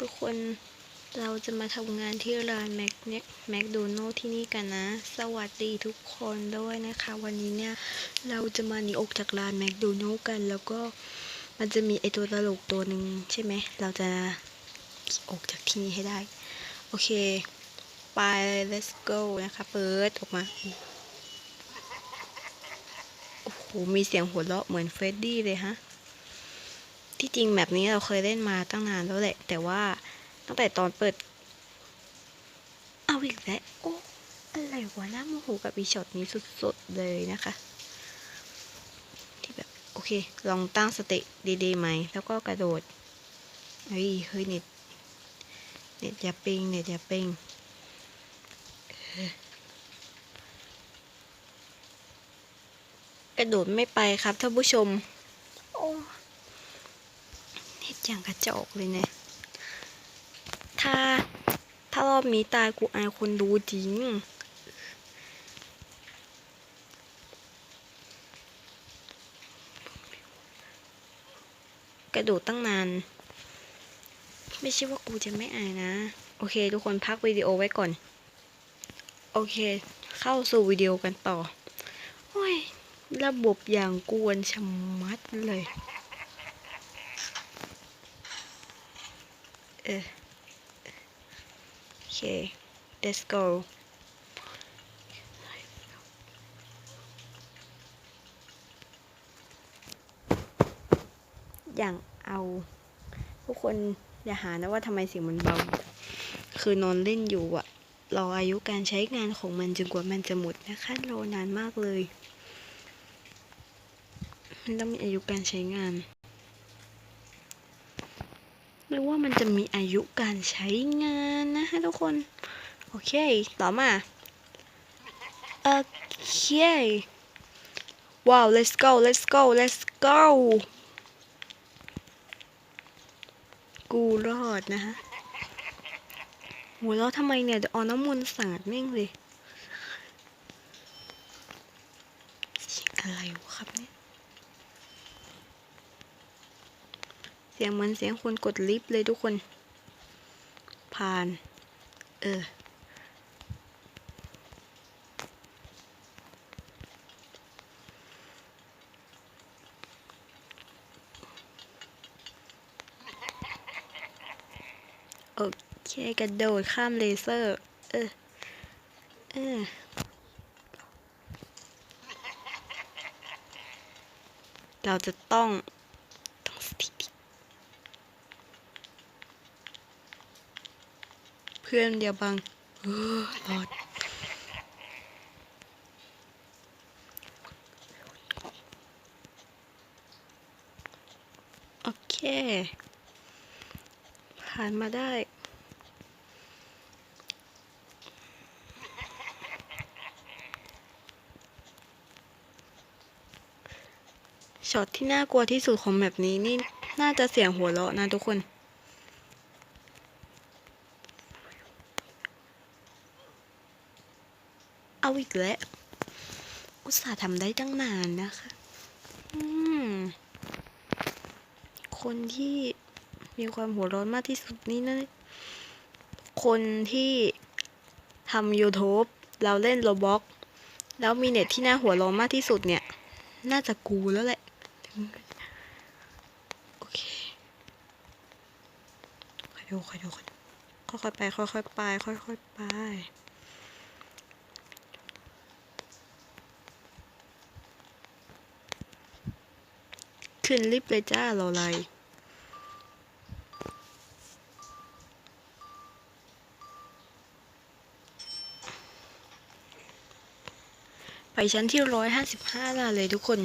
ทุกคนเราจะมาทำงานที่ร้านแม็กเนี่ยแมคโดนัลที่นี่กันนะ สวัสดีทุกคนด้วยนะคะ วันนี้เนี่ย เราจะมาหนีออกจากร้านแมคโดนัลกัน แล้วก็มันจะมีไอตัวตลกตัวหนึ่งใช่ไหม เราจะออกจากที่นี่ให้ได้ โอเค ไป let's go นะคะ เปิดออกมา โอ้โห มีเสียงหัวเราะเหมือนเฟรดดี้เลยฮะ ที่จริงแบบนี้เราเคยเล่นมาตั้งนานแล้วแหละ แต่ว่าตั้งแต่ตอนเปิด เอาอีกแล้วโอ้อะไรวะน่าโมโหกับอีช็อตนี้สุดๆเลยนะคะ ที่แบบ โอเค ลองตั้งสติดีๆไหม แล้วก็กระโดด เฮ้ยเฮ้ยเน็ตเน็ตอย่าปิงเน็ตอย่าปิงกระโดดไม่ไปครับท่านผู้ชม โอ้ อย่างกระจอกเลยเนี่ย ถ้า ถ้ารอบนี้ตายกูอายคนดูจริง กระโดดตั้งนาน ไม่ใช่ว่ากูจะไม่อายนะ โอเค ทุกคนพักวิดีโอไว้ก่อน โอเค เข้าสู่วิดีโอกันต่อ โอ้ย ระบบอย่างกวนชะมัดเลย เออโอเค let's go อย่างเอาทุกคนอย่าหานะว่าทำไมเสียงมันเบา คือนอนเล่นอยู่อะรออายุการใช้งานของมันจนกว่ามันจะหมดนะคะรอนานมากเลย มันต้องมีอายุการใช้งาน หรือว่ามันจะมีอายุการใช้งานนะคะทุกคน โอเค ต่อมา โอเค ว้าว let's go let's go let's go กูรอดนะฮะหัวเราทำไมเนี่ยเดี๋ยวเอาน้ำมนต์สาดแม่งเลย อะไรวะครับเนี่ย เสียงเหมือนเสียงคนกดลิฟต์เลยทุกคน ผ่าน เออ โอเคกระโดดข้ามเลเซอร์ เออ เออเราจะต้องต้องสติดี เพื่อนอย่าบังเออรอดโอเค ผ่านมาได้ช็อตที่น่ากลัวที่สุดของแบบนี้นี่ น่าจะเสียงหัวเราะนะทุกคน เอาอีกแล้วอุตส่าห์ทำได้ตั้งนานนะคะคนที่มีความหัวร้อนมากที่สุดนี่นะคนที่ทำ YouTube เราเล่นโรบ็อกแล้วมีเน็ตที่น่าหัวร้อนมากที่สุดเนี่ย น่าจะกูแล้วแหละ โอเคค่อยดูค่อยดูค่อยค่อยๆไป ค่อยๆไป ค่อยๆไป ขึ้นลิฟต์เลยจ้ารออะไรไปชั้นที่ร้อยห้าสิบห้าละเลยทุกคน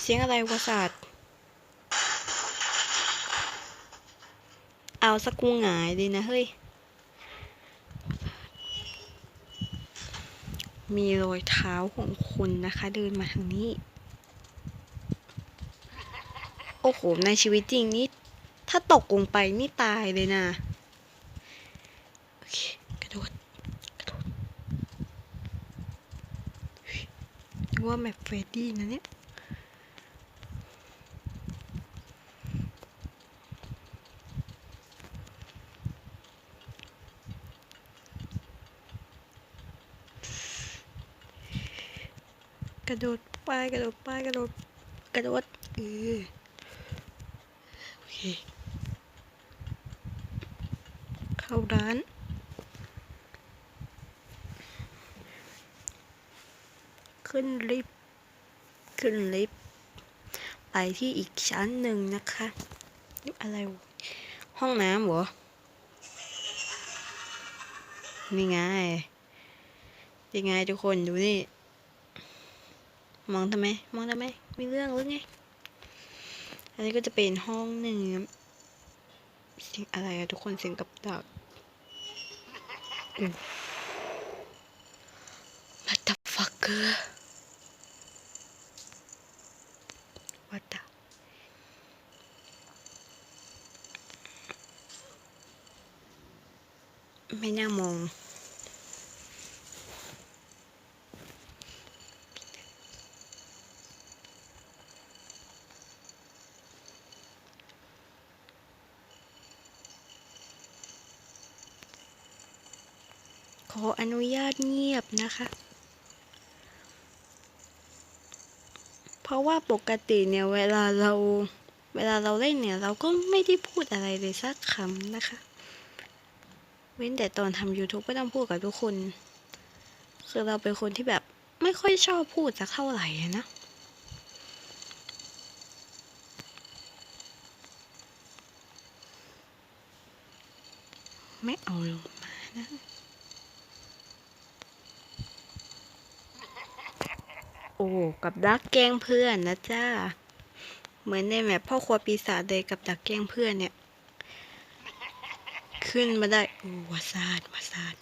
เสียงอะไรวะศาสตร์เอาสักกูหงายเลยนะเฮ้ย มีรอยเท้าของคนนะคะ เดินมาทางนี้ โอ้โห ในชีวิตจริงนี่ถ้าตกลงไปนี่ตายเลยนะ โอเค กระโดด กระโดดนึกว่าแมปเฟรดดี้นะเนี่ย ระโดดไปกระโดดไปกระโดดกระโดดเออโอเค เข้าร้านขึ้นลิฟต์ขึ้นลิฟต์ไปที่อีกชั้นหนึ่งนะคะนี่อะไร ห้องน้ำเหรอ นี่ไงยังไงทุกคนดูนี่ มองทำไม มองทำไม มีเรื่องหรือไง อันนี้ก็จะเป็นห้องหนึ่งสียงอะไรอะทุกคนเสียงกับดักอู้ What the fucker What the ไม่น่ามอง ขออนุญาตเงียบนะคะ เพราะว่าปกติเนี่ยเวลาเราเวลาเราเล่นเนี่ย เราก็ไม่ได้พูดอะไรเลยสักคำนะคะ เว้นแต่ตอนทำ YouTube ก็ต้องพูดกับทุกคน คือเราเป็นคนที่แบบไม่ค่อยชอบพูดสักเท่าไหร่นะไม่เอาลงมานะ โอ้ กับดักแกล้งเพื่อนนะจ้า เหมือนในแมพพ่อครัวปีศาจเลยกับดักแกล้งเพื่อนเนี่ย ขึ้นมาได้ โอ้วาซาดวาซาด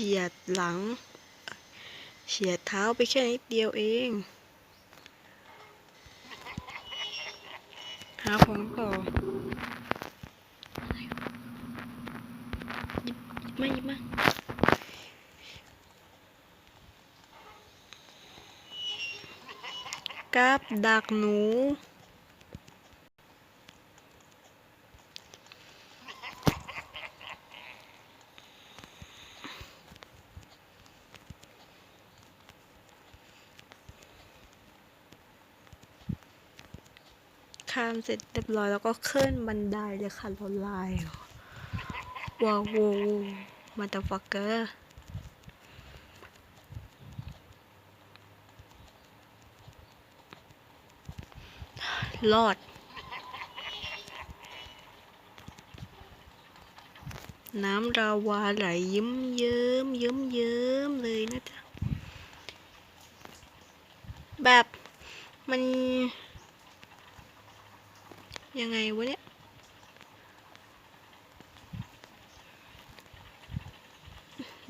ฉียดหลัง เฉียดเท้าไปแค่นิดเดียวเองหาของต่อยิบมาหยิบมากับดักหนู ข้าเสร็จเรียบร้อยแล้วก็ขึ้นบันไดเลยค่ะรถลายเหรอว้าวมาตาฟักเกอร์รอด น้ำราวาไหลยิ้มเยิ้มเยิ้มเยิ้มเลยนะจ๊ะ แบบมัน ยังไงวะเนี่ย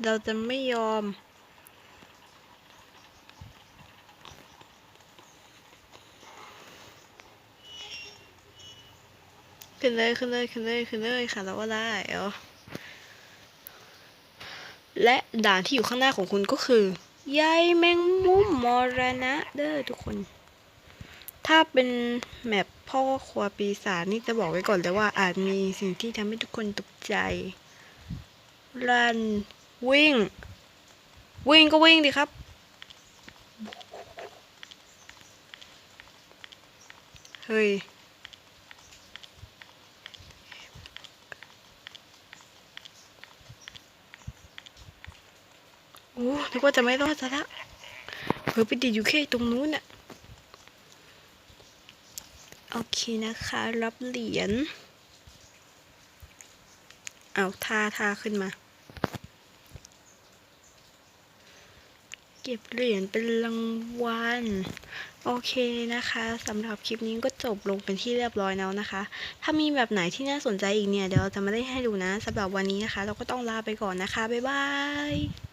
เราจะไม่ยอม ขึ้นเลยขึ้นเลยขึ้นเลยขึ้นเลยค่ะเราก็ได้เออและด่านที่อยู่ข้างหน้าของคุณก็คือใยแมงมุมมรณะเด้อทุกคน ถ้าเป็นแมปพ่อครัวปีศาจนี่จะบอกไว้ก่อนเลยว่าอาจมีสิ่งที่ทำให้ทุกคนตกใจ รัน วิ่ง วิ่งก็วิ่งดิครับ เฮ้ยโอ้นึกว่าจะไม่รอดซะละเฮ้ยไปติดอยู่แค่ตรงนู้นน่ะ อเคนะคะ รับเหรียญ เอาท่าท่าขึ้นมา เก็บเหรียญเป็นรางวัล โอเคนะคะสำหรับคลิปนี้ก็จบลงเป็นที่เรียบร้อยแล้วนะคะ ถ้ามีแบบไหนที่น่าสนใจอีกเนี่ย เดี๋ยวเราจะมาได้ให้ดูนะสำหรับวันนี้นะคะ เราก็ต้องลาไปก่อนนะคะ บ๊ายบาย